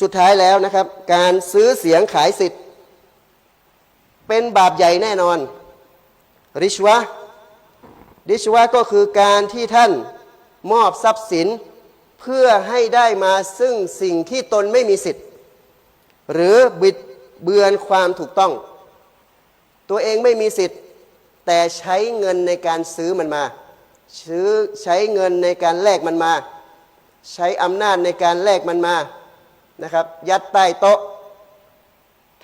สุดท้ายแล้วนะครับ การซื้อเสียงขายสิทธิ์ เป็นบาปใหญ่แน่นอน ริชวะริชวะก็คือการที่ท่านมอบทรัพย์สิน เพื่อให้ได้มาซึ่งสิ่งที่ตนไม่มีสิทธิ์ หรือบิดเบือนความถูกต้อง ตัวเองไม่มีสิทธิ์ แต่ใช้เงินในการซื้อมันมา ซื้อใช้เงินในการแลกมันมา ใช้อำนาจในการแลกมันมา นะครับ ยัดใต้โต๊ะ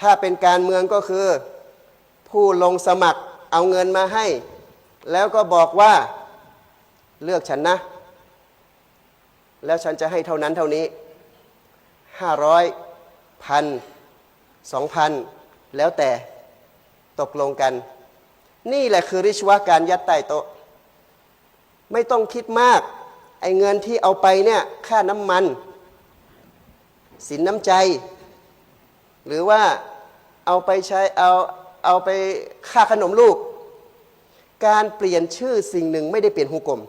ถ้าเป็นการเมืองก็คือ ผู้ลงสมัครเอาเงินมาให้ แล้วก็บอกว่าเลือกฉันนะ แล้วฉันจะให้เท่านั้นเท่านี้ห้าร้อยพันสองพันแล้วแต่ตกลงกัน นี่แหละคือริชวะการยัดใต้โต๊ะ ไม่ต้องคิดมาก ไอ้เงินที่เอาไปเนี่ย ค่าน้ำมัน สินน้ำใจ หรือว่าเอาไปใช้เอาเอาไปค่าขนมลูก การเปลี่ยนชื่อสิ่งหนึ่งไม่ได้เปลี่ยนหุกกลม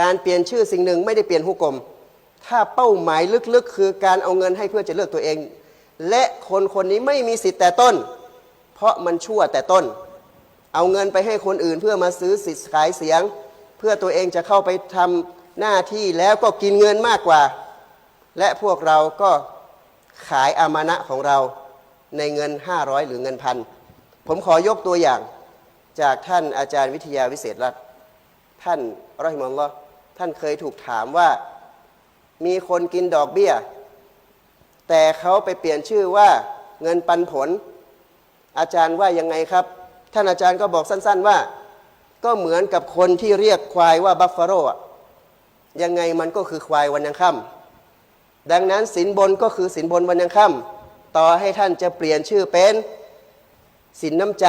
การเปลี่ยนชื่อสิ่งหนึ่งไม่ได้เปลี่ยนหุกกลมถ้าเป้าหมายลึกๆ คือการเอาเงินให้เพื่อจะเลือกตัวเอง และคนคนนี้ไม่มีสิทธิ์แต่ต้น เพราะมันชั่วแต่ต้น เอาเงินไปให้คนอื่นเพื่อมาซื้อสิทธิ์ขายเสียง เพื่อตัวเองจะเข้าไปทำหน้าที่แล้วก็กินเงินมากกว่า และพวกเราก็ขายอามานะของเราในเงิน 500 หรือเงินพันผมขอยกตัวอย่างจากท่านอาจารย์วิทยาวิเศษรัตน์ท่านรอฮิมอลลอฮ์ท่านเคยถูกถามว่ามีคนกินดอกเบี้ย แต่เขาไปเปลี่ยนชื่อว่าเงินปันผล อาจารย์ว่ายังไงครับ ท่านอาจารย์ก็บอกสั้น ๆว่า ก็เหมือนกับคนที่เรียกควายว่าบัฟฟาโลอะยังไงมันก็คือควายวันยังค่ำ ดังนั้นสินบนก็คือสินบนวันยังค่ำต่อให้ท่านจะเปลี่ยนชื่อเป็นสินน้ำใจ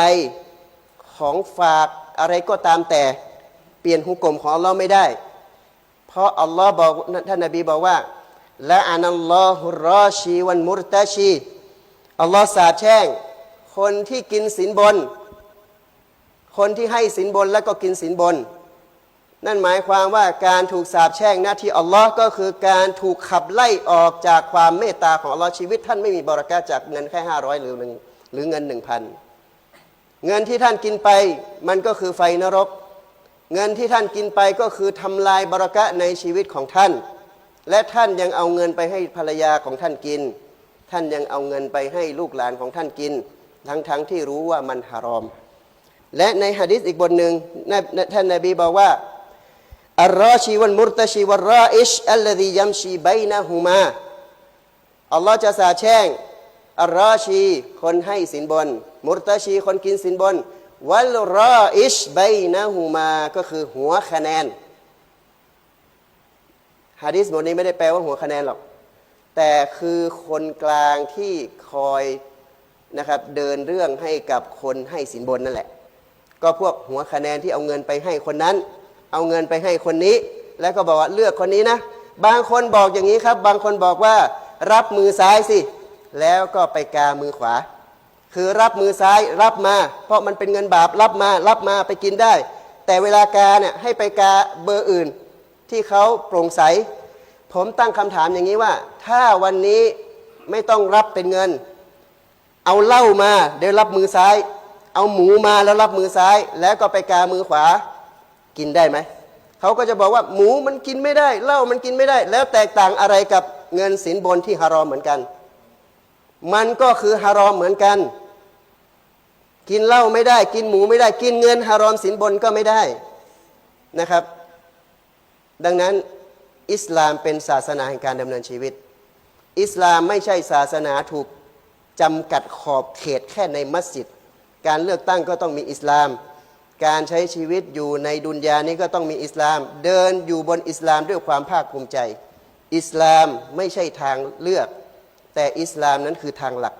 ของฝากอะไรก็ตามแต่ เปลี่ยนหุกกลมของอัลลอฮ์ไม่ได้ เพราะอัลลอฮ์บอกท่านนบีบอกว่าละอานัลลอฮุรอชีวันมุรตาชีอัลลอฮ์สาบแช่ง คนที่กินสินบน คนที่ให้สินบนแล้วก็กินสินบน นั่นหมายความว่าการถูกสาปแช่งหน้าที่อัลลอฮ์ก็คือการถูกขับไล่ออกจากความเมตตาของอัลลอฮ์ชีวิต ท่านไม่มีบรารักาจากเงินแค่ห้าร้อยหรือหนึ่งหรือเงินหนึ่งพันเงินที่ท่านกินไปมันก็คือไฟนรก เงินที่ท่านกินไปก็คือทำลายบรารักะในชีวิตของท่าน และท่านยังเอาเงินไปให้ภรรยาของท่านกิน ท่านยังเอาเงินไปให้ลูกหลานของท่านกิน ทั้งๆทที่รู้ว่ามันฮารอม และในฮะดิษอีกบทหนึ่งท่านนบีบอกว่า อัลรอชีวันมุรตชีวันรออิชอัลลดียัมชีไบนะฮูมาอัลลอฮ์จะสาแช่งอัลรอชีคนให้สินบน มุรตชีคนกินสินบน วัลรออิชไบนะฮูมาก็คือหัวคะแนนฮะดิษบทนี้ไม่ได้แปลว่าหัวคะแนนหรอก แต่คือคนกลางที่คอยนะครับเดินเรื่องให้กับคนให้สินบนนั่นแหละ ก็พวกหัวคะแนนที่เอาเงินไปให้คนนั้น เอาเงินไปให้คนนี้ แล้วก็บอกว่าเลือกคนนี้นะ บางคนบอกอย่างนี้ครับ บางคนบอกว่า รับมือซ้ายสิ แล้วก็ไปกามือขวา คือรับมือซ้ายรับมา เพราะมันเป็นเงินบาปรับมา รับมาไปกินได้ แต่เวลากาเนี่ยให้ไปกาเบอร์อื่น ที่เขาโปร่งใส ผมตั้งคำถามอย่างนี้ว่า ถ้าวันนี้ไม่ต้องรับเป็นเงิน เอาเหล้ามาเดี๋ยวรับมือซ้าย เอาหมูมาแล้วรับมือซ้าย แล้วก็ไปกามือขวา กินได้ไหม เขาก็จะบอกว่าหมูมันกินไม่ได้เหล้ามันกินไม่ได้ แล้วแตกต่างอะไรกับเงินสินบนที่ฮารอมเหมือนกัน มันก็คือฮารอมเหมือนกัน กินเหล้าไม่ได้ กินหมูไม่ได้ กินเงินฮารอมสินบนก็ไม่ได้นะครับ ดังนั้นอิสลามเป็นศาสนาแห่งการดำเนินชีวิต อิสลามไม่ใช่ศาสนาถูกจำกัดขอบเขตแค่ในมัสยิด การเลือกตั้งก็ต้องมีอิสลาม การใช้ชีวิตอยู่ในดุนยานี้ก็ต้องมีอิสลาม เดินอยู่บนอิสลามด้วยความภาคภูมิใจ อิสลามไม่ใช่ทางเลือก แต่อิสลามนั้นคือทางหลัก